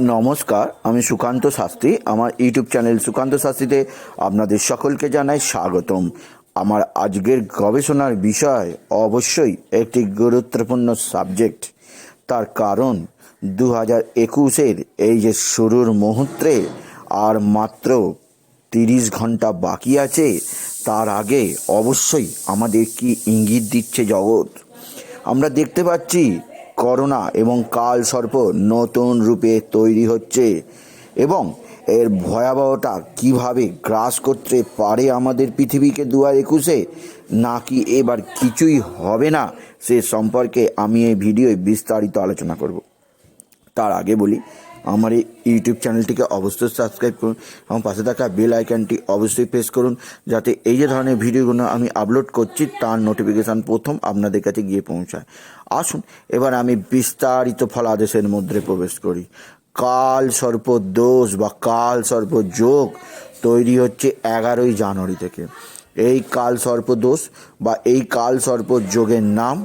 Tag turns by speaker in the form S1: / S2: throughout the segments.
S1: নমস্কার, আমি সুকান্ত শাস্ত্রী। আমার ইউটিউব চ্যানেল সুকান্ত শাস্ত্রীতে আপনাদের সকলকে জানাই স্বাগতম। আমার আজকের গবেষণার বিষয় অবশ্যই একটি গুরুত্বপূর্ণ সাবজেক্ট। তার কারণ দু হাজার একুশের এই যে শুরুর মুহূর্তে আর মাত্র তিরিশ ঘণ্টা বাকি আছে, তার আগে অবশ্যই আমাদের কি ইঙ্গিত দিচ্ছে জগৎ? আমরা দেখতে পাচ্ছি করোনা এবং কাল সর্প নতুন রূপে তৈরি হচ্ছে এবং এর ভয়াবহতা কীভাবে গ্রাস করতে পারে আমাদের পৃথিবীকে দু হাজার একুশে, নাকি এবার কিছুই হবে না, সে সম্পর্কে আমি এই ভিডিওয় বিস্তারিত আলোচনা করব। তার আগে বলি আমার এই ইউটিউব চ্যানেলটিকে অবশ্যই সাবস্ক্রাইব করুন এবং পাশে থাকা বেল আইকনটি অবশ্যই প্রেস করুন যাতে এই যে ধরনের ভিডিওগুলো আমি আপলোড করছি, তার নোটিফিকেশান প্রথম আপনাদের কাছে গিয়ে পৌঁছায়। আসুন, এবার আমি বিস্তারিত ফলাদেশের মধ্যে প্রবেশ করি। কাল সর্প দোষ বা কাল সর্প যোগ তৈরি হচ্ছে এগারোই জানুয়ারি থেকে। এই কাল সর্প দোষ বা এই কাল সর্প যোগের নাম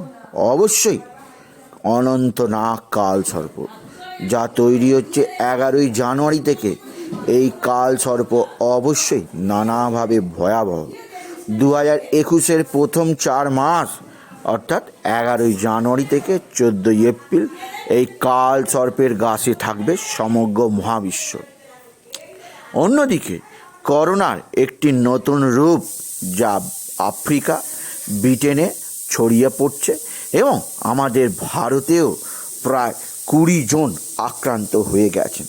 S1: অবশ্যই অনন্তনাগ কাল সর্প। যা তৈরি হচ্ছে এগারোই জানুয়ারি থেকে। এই কাল সর্প অবশ্যই নানাভাবে ভয়াবহ। দু হাজার একুশের প্রথম চার মাস, অর্থাৎ এগারোই জানুয়ারি থেকে চোদ্দোই এপ্রিল, এই কাল সর্পের গাছে থাকবে সমগ্র মহাবিশ্ব। অন্যদিকে, করোনার একটি নতুন রূপ যা আফ্রিকা, ব্রিটেনে ছড়িয়ে পড়ছে এবং আমাদের ভারতেও প্রায় কুড়ি জন আক্রান্ত হয়ে গেছেন।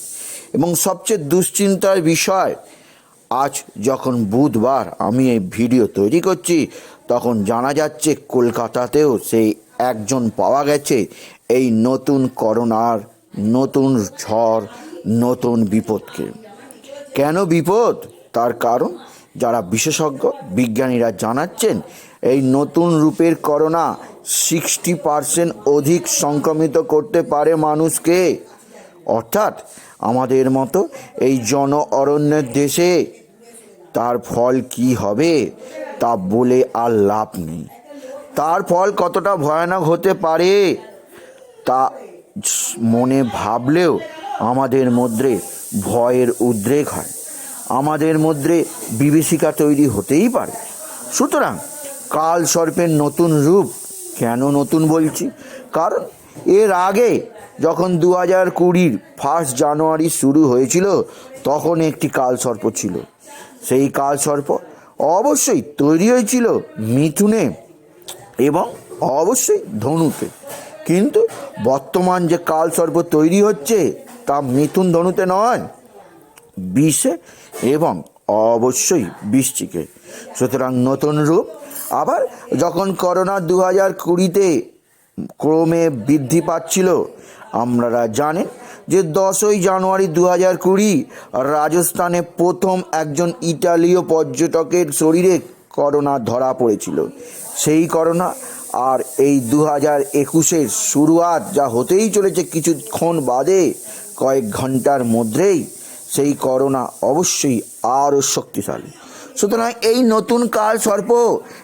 S1: এবং সবচেয়ে দুশ্চিন্তার বিষয়, আজ যখন বুধবার আমি এই ভিডিও তৈরি করছি, তখন জানা যাচ্ছে কলকাতাতেও সেই একজন পাওয়া গেছে। এই নতুন করোনার, নতুন ঝড়, নতুন বিপদকে। কেন বিপদ? তার কারণ যারা বিশেষজ্ঞ, বিজ্ঞানীরা জানাচ্ছেন এই নতুন রূপের করোনা সিক্সটি পার্সেন্ট অধিক সংক্রমিত করতে পারে মানুষকে। অর্থাৎ আমাদের মতো এই জন অরণ্যের দেশে তার ফল কি হবে তা বলে আর লাভ নেই। তার ফল কতটা ভয়ানক হতে পারে তা মনে ভাবলেও আমাদের মধ্যে ভয়ের উদ্রেক হয়। আমাদের মধ্যে বিভীষিকা তৈরি হতেই পারে। সুতরাং কাল সর্পের নতুন রূপ। কেন নতুন বলছি? কারণ এর আগে যখন দু হাজার কুড়ির ফার্স্ট জানুয়ারি শুরু হয়েছিল, তখন একটি কাল সর্প ছিল। সেই কাল সর্প অবশ্যই তৈরি হয়েছিল মিথুনে এবং অবশ্যই ধনুতে। কিন্তু বর্তমান যে কাল সর্প তৈরি হচ্ছে, তা মিথুন ধনুতে নয়, বিষে এবং অবশ্যই বৃশ্চিকে। সুতরাং নতুন রূপ আবার যখন করোনা দু হাজার কুড়িতে ক্রমে বৃদ্ধি পাচ্ছিল আপনারা জানেন যে দশই জানুয়ারি দু হাজার কুড়ি রাজস্থানে প্রথম একজন ইটালীয় পর্যটকের শরীরে করোনা ধরা পড়েছিল। সেই করোনা আর এই দু হাজার একুশের শুরুয়াত যা হতেই চলেছে কিছুক্ষণ বাদে, কয়েক ঘণ্টার মধ্যেই সেই করোনা অবশ্যই আরও শক্তিশালী। সুতরাং এই নতুন কাল সর্প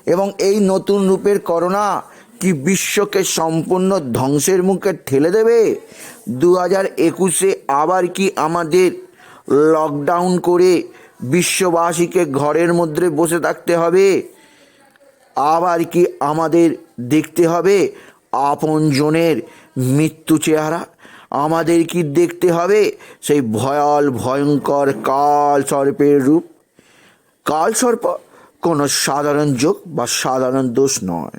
S1: এবং এই নতুন রূপের করোনা কি বিশ্বকে সম্পূর্ণ ধ্বংসের মুখে ঠেলে দেবে? দু হাজার একুশে আবার কি আমাদের লকডাউন করে বিশ্ববাসীকে ঘরের মধ্যে বসে থাকতে হবে? আবার কি আমাদের দেখতে হবে? আপনজনের মৃত্যু চেহারা আমাদের কি দেখতে হবে? সেই ভয়াল, ভয়ঙ্কর কাল সর্পের রূপ। কাল সর্প কোনো সাধারণ যোগ বা সাধারণ দোষ নয়।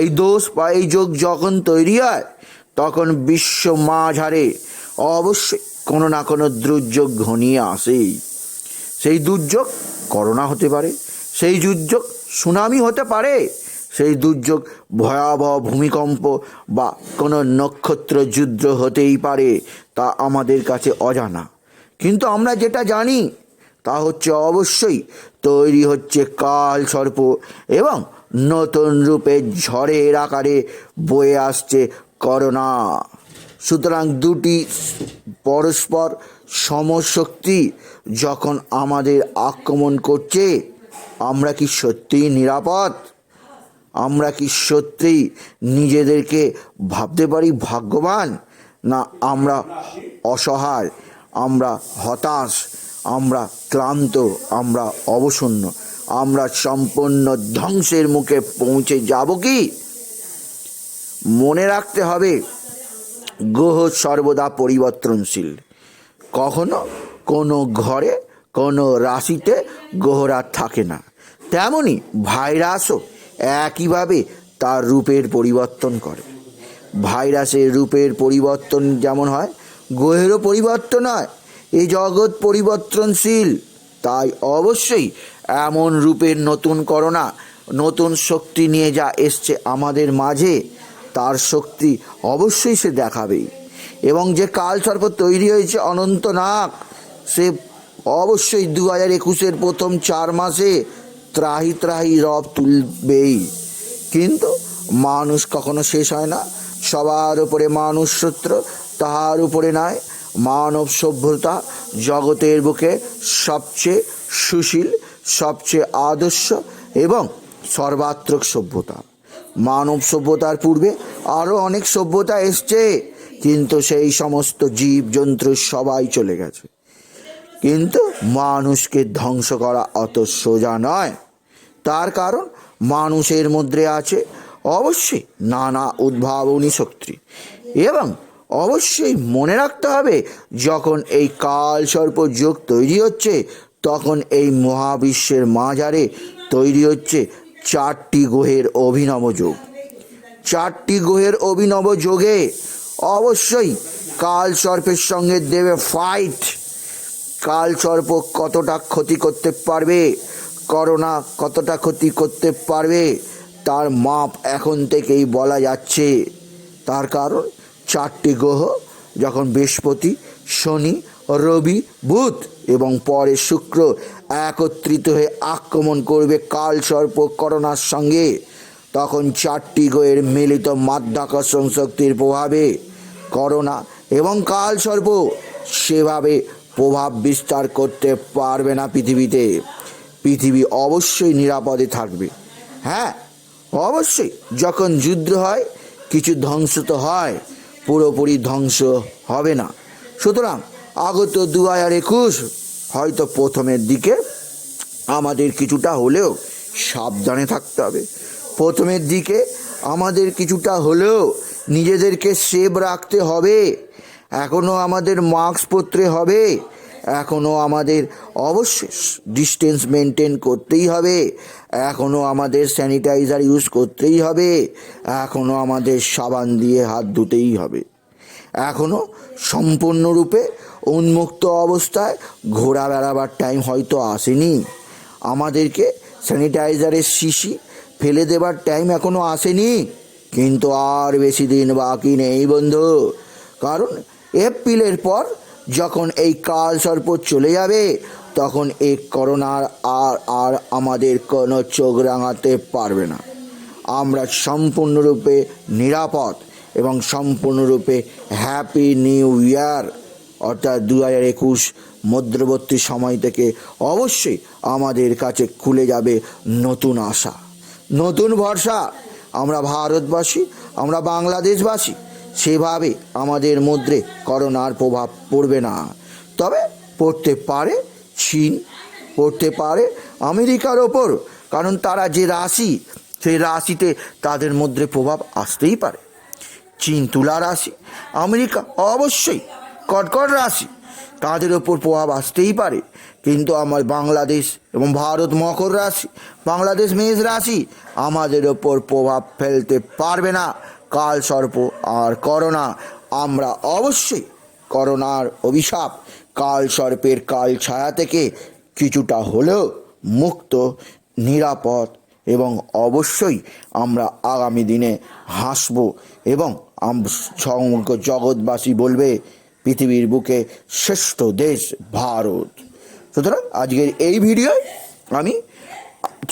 S1: এই দোষ বা এই যোগ যখন তৈরি হয়, তখন বিশ্ব মাঝারে অবশ্যই কোনো না কোনো দুর্যোগ ঘনিয়ে আসেই। সেই দুর্যোগ করোনা হতে পারে, সেই দুর্যোগ সুনামি হতে পারে, সেই দুর্যোগ ভয়াবহ ভূমিকম্প বা কোনো নক্ষত্র যুদ্ধ হতেই পারে তা আমাদের কাছে অজানা। কিন্তু আমরা যেটা জানি তা হচ্ছে অবশ্যই তৈরি হচ্ছে কাল সর্প এবং নতুন রূপে ঝড়ের আকারে বয়ে আসছে করোনা। সুতরাং দুটি পরস্পর সমশক্তি যখন আমাদের আক্রমণ করছে, আমরা কি সত্যিই নিরাপদ? আমরা কি সত্যিই নিজেদেরকে ভাবতে পারি ভাগ্যবান? না, আমরা অসহায়, আমরা হতাশ আমরা ক্লান্ত, আমরা অবসন্ন, আমরা সম্পূর্ণ ধ্বংসের মুখে পৌঁছে যাব কি? মনে রাখতে হবে, গ্রহ সর্বদা পরিবর্তনশীল। কখনো কোনো ঘরে, কোনো রাশিতে গ্রহরা থাকে না। তেমনি ভাইরাসও একইভাবে তার রূপের পরিবর্তন করে। ভাইরাসের রূপের পরিবর্তন যেমন হয়, গ্রহেরও পরিবর্তন হয় এই জগৎ পরিবর্তনশীল। তাই অবশ্যই এমন রূপের নতুন করোনা, নতুন শক্তি নিয়ে যা এসছে আমাদের মাঝে, তার শক্তি অবশ্যই সে দেখাবেই। এবং যে কাল সর্প তৈরি হয়েছে অনন্তনাগ, সে অবশ্যই দু হাজার একুশের প্রথম চার মাসে ত্রাহি ত্রাহি রব তুলবেই। কিন্তু মানুষ কখনো শেষ হয় না। সবার উপরে মানুষ সূত্র তাহার উপরে নয়। মানব সভ্যতা জগতের বুকে সবচেয়ে সুশীল, সবচেয়ে আদর্শ এবং সর্বাত্মক সভ্যতা। মানব সভ্যতার পূর্বে আরও অনেক সভ্যতা এসছে, কিন্তু সেই সমস্ত জীব জন্তু সবাই চলে গেছে। কিন্তু মানুষকে ধ্বংস করা অত সোজা নয়। তার কারণ মানুষের মধ্যে আছে অবশ্যই নানা উদ্ভাবনী শক্তি এবং অবশ্যই মনে রাখতে হবে, যখন এই কাল সর্প যোগ তৈরি হচ্ছে, তখন এই মহাবিশ্বের মাঝারে তৈরি হচ্ছে চারটি গ্রহের অভিনব যোগ। চারটি গ্রহের অভিনব যোগে অবশ্যই কাল সর্পের সঙ্গে দেবে ফাইট কাল সর্প কতটা ক্ষতি করতে পারবে, করোনা কতটা ক্ষতি করতে পারবে, তার মাপ এখন থেকেই বলা যাচ্ছে। তার কারণ চারটি গ্রহ, যখন বৃহস্পতি, শনি, রবি, বুধ এবং পরে শুক্র একত্রিত হয়ে আক্রমণ করবে কাল সর্প করোনার সঙ্গে, তখন চারটি গ্রহের মিলিত মাধ্যাকর্ষণ শক্তির প্রভাবে করোনা এবং কাল সর্প সেভাবে প্রভাব বিস্তার করতে পারবে না পৃথিবীতে। পৃথিবী অবশ্যই নিরাপদে থাকবে। হ্যাঁ অবশ্যই। যখন যুদ্ধ হয়, কিছু ধ্বংস তো হয়। পুরোপুরি ধ্বংস হবে না। সুতরাং আগত দু হাজার একুশ হয়তো প্রথমের দিকে আমাদের কিছুটা হলেও সাবধানে থাকতে হবে। প্রথমের দিকে আমাদের কিছুটা হলেও নিজেদেরকে সেভ রাখতে হবে। এখনও আমাদের মাস্ক পরতে হবে। এখনও আমাদের অবশ্যই ডিস্টেন্স মেনটেন করতেই হবে। এখনও আমাদের স্যানিটাইজার ইউজ করতেই হবে। এখনও আমাদের সাবান দিয়ে হাত ধুতেই হবে। এখনও সম্পূর্ণরূপে উন্মুক্ত অবস্থায় ঘোরা বেড়াবার টাইম হয়তো আসেনি। আমাদেরকে স্যানিটাইজারের শিশি ফেলে দেবার টাইম এখনও আসেনি। কিন্তু আর বেশি দিন বাকি নেই বন্ধু। কারণ এপ্রিলের পর যখন এই কাল সর্প চলে যাবে, তখন এই করোনার আর আর আমাদের কোনো চোখ রাঙাতে পারবে না। আমরা সম্পূর্ণরূপে নিরাপদ এবং সম্পূর্ণরূপে হ্যাপি নিউ ইয়ার অর্থাৎ দু হাজার একুশ মধ্যবর্তী সময় থেকে অবশ্যই আমাদের কাছে খুলে যাবে নতুন আশা, নতুন ভরসা। আমরা ভারতবাসী, আমরা বাংলাদেশবাসী সেভাবে আমাদের মধ্যে করোনার প্রভাব পড়বে না। তবে পড়তে পারে চীন, পড়তে পারে আমেরিকার ওপর, কারণ তারা যে রাশি, সেই রাশিতে তাদের মধ্যে প্রভাব আসতেই পারে। চীন তুলা রাশি, আমেরিকা অবশ্যই কটকট রাশি, তাদের ওপর প্রভাব আসতেই পারে। কিন্তু আমার বাংলাদেশ এবং ভারত মকর রাশি, বাংলাদেশ মেষ রাশি আমাদের ওপর প্রভাব ফেলতে পারবে না। কাল সর্প আর করোনা, আমরা অবশ্যই করোনার অভিশাপ। কাল সর্পের কাল ছায়া থেকে কিছুটা হলেও মুক্ত, নিরাপদ এবং অবশ্যই আমরা আগামী দিনে হাসব এবং সমগ্র জগৎবাসী বলবে, পৃথিবীর বুকে শ্রেষ্ঠ দেশ ভারত। সুতরাং আজকের এই ভিডিও আমি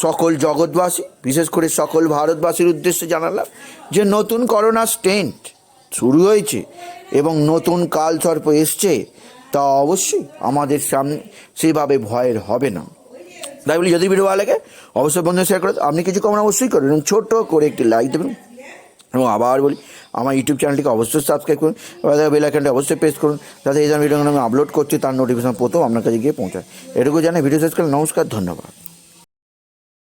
S1: সকল জগৎবাসী, বিশেষ করে সকল ভারতবাসীর উদ্দেশ্যে জানালাম যে নতুন করোনা স্টেন্ট শুরু হয়েছে এবং নতুন কাল সর্প এসছে, তা অবশ্যই আমাদের সামনে সেভাবে ভয়ের হবে না। তাই বলি, যদি ভিডিও ভালো লাগে, অবশ্যই বন্ধু শেয়ার করে আপনি কিছু কমেন্ট অবশ্যই করবেন এবং ছোট করে একটি লাইক দেবেন। এবং আবার বলি, আমার ইউটিউব চ্যানেলটিকে অবশ্যই সাবস্ক্রাইব করুন, এবার বেল বেলাইকানটি অবশ্যই প্রেস করুন, যাতে এই ধরনের ভিডিওগুলো আমি আপলোড করছি, তার নোটিফিকেশন প্রথম আপনার কাছে গিয়ে পৌঁছায়। এটুকু জানাই ভিডিও শেষ করলে নমস্কার, ধন্যবাদ।